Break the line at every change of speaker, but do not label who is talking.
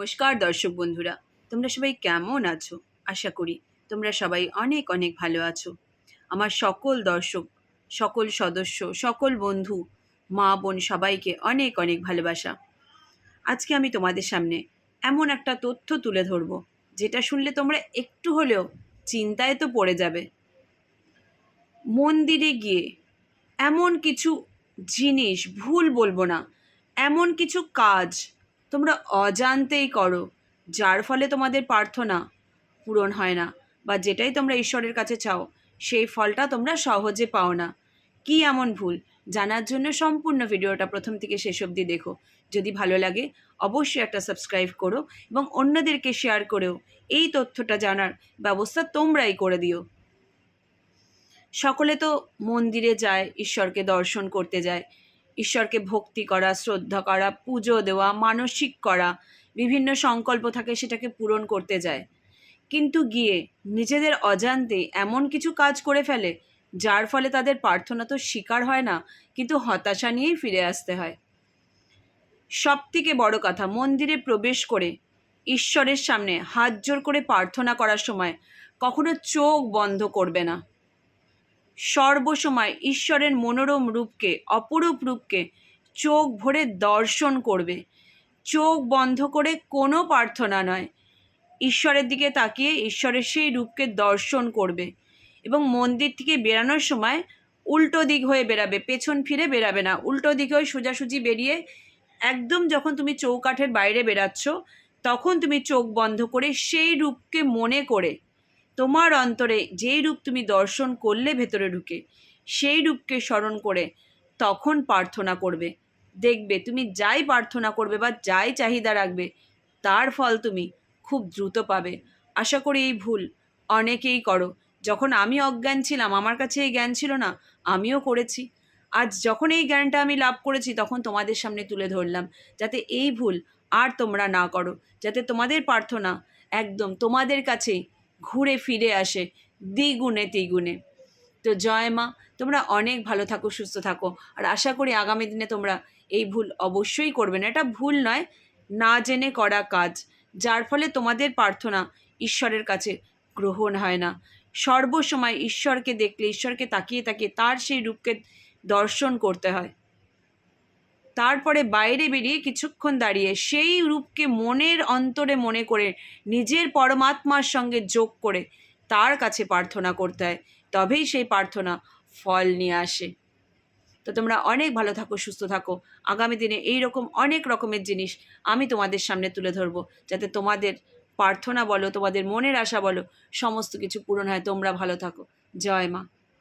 নমস্কার দর্শক বন্ধুরা, তোমরা সবাই কেমন আছো? আশা করি তোমরা সবাই অনেক অনেক ভালো আছো। আমার সকল দর্শক, সকল সদস্য, সকল বন্ধু, মা বোন সবাইকে অনেক অনেক ভালোবাসা। আজকে আমি তোমাদের সামনে এমন একটা তথ্য তুলে ধরবো, যেটা শুনলে তোমরা একটু হলেও চিন্তায় তো পড়ে যাবে। মন্দিরে গিয়ে এমন কিছু জিনিস ভুল বলব না, এমন কিছু কাজ তোমরা অজান্তেই করো, যার ফলে তোমাদের প্রার্থনা পূরণ হয় না, বা যেটাই তোমরা ঈশ্বরের কাছে চাও, সেই ফলটা তোমরা সহজে পাও না। কি এমন ভুল? জানার জন্য সম্পূর্ণ ভিডিওটা প্রথম থেকে শেষ অবধি দেখো। যদি ভালো লাগে, অবশ্যই একটা সাবস্ক্রাইব করো এবং অন্যদেরকে শেয়ার করেও এই তথ্যটা জানার ব্যবস্থা তোমরাই করে দিও। সকলে তো মন্দিরে যায়, ঈশ্বরকে দর্শন করতে যায় ঈশ্বরকে ভক্তি করা, শ্রদ্ধা করা, পুজো দেওয়া, মানসিক করা, বিভিন্ন সংকল্প থাকে সেটাকে পূরণ করতে যায়। কিন্তু গিয়ে নিজেদের অজান্তে এমন কিছু কাজ করে ফেলে, যার ফলে তাদের প্রার্থনা তো স্বীকার হয় না, কিন্তু হতাশা নিয়েই ফিরে আসতে হয়। সব থেকে বড় কথা, মন্দিরে প্রবেশ করে ঈশ্বরের সামনে হাত জোর করে প্রার্থনা করার সময় কখনো চোখ বন্ধ করবে না। সর্বসময় ঈশ্বরের মনোরম রূপকে, অপরূপ রূপকে চোখ ভরে দর্শন করবে। চোখ বন্ধ করে কোনো প্রার্থনা নয়। ঈশ্বরের দিকে তাকিয়ে ঈশ্বরের সেই রূপকে দর্শন করবে এবং মন্দির থেকে বেরানোর সময় উল্টো দিক হয়ে বেরাবে, পেছন ফিরে বেরাবে না। উল্টো দিকে হয়ে সোজাসুজি বেরিয়ে একদম যখন তুমি চৌকাঠের বাইরে বেরাচ্ছ তখন তুমি চোখ বন্ধ করে সেই রূপকে মনে করে তোমার অন্তরে যেই রূপ তুমি দর্শন করলে ভেতরে ঢুকে, সেই রূপকে স্মরণ করে তখন প্রার্থনা করবে। দেখবে তুমি যাই প্রার্থনা করবে বা যাই চাহিদা রাখবে, তার ফল তুমি খুব দ্রুত পাবে। আশা করি এই ভুল অনেকেই করো। যখন আমি অজ্ঞান ছিলাম, আমার কাছে এই জ্ঞান ছিল না, আমিও করেছি। আজ যখন এই জ্ঞানটা আমি লাভ করেছি, তখন তোমাদের সামনে তুলে ধরলাম, যাতে এই ভুল আর তোমরা না করো, যাতে তোমাদের প্রার্থনা একদম তোমাদের কাছেই ঘুরে ফিরে আসে দ্বিগুণে তিগুণে। তো জয় মা, তোমরা অনেক ভালো থাকো, সুস্থ থাকো। আর আশা করি আগামী দিনে তোমরা এই ভুল অবশ্যই করবে না। এটা ভুল নয়, না জেনে করা কাজ। যার ফলে তোমাদের প্রার্থনা ঈশ্বরের কাছে গ্রহণ হয় না। সর্বসময় ঈশ্বরকে দেখলে, ঈশ্বরকে তাকিয়ে তাকিয়ে তার সেই রূপকে দর্শন করতে হয়। তারপরে বাইরে বেরিয়ে কিছুক্ষণ দাঁড়িয়ে সেই রূপকে মনের অন্তরে মনে করে নিজের পরমাত্মার সঙ্গে যোগ করে তার কাছে প্রার্থনা করতে হয়। তবেই সেই প্রার্থনা ফল নিয়ে আসে। তো তোমরা অনেক ভালো থাকো, সুস্থ থাকো। আগামী দিনে এই রকম অনেক রকমের জিনিস আমি তোমাদের সামনে তুলে ধরবো যাতে তোমাদের প্রার্থনা বলো, তোমাদের মনের আশা বলো, সমস্ত কিছু পূরণ হয়। তোমরা ভালো থাকো। জয় মা।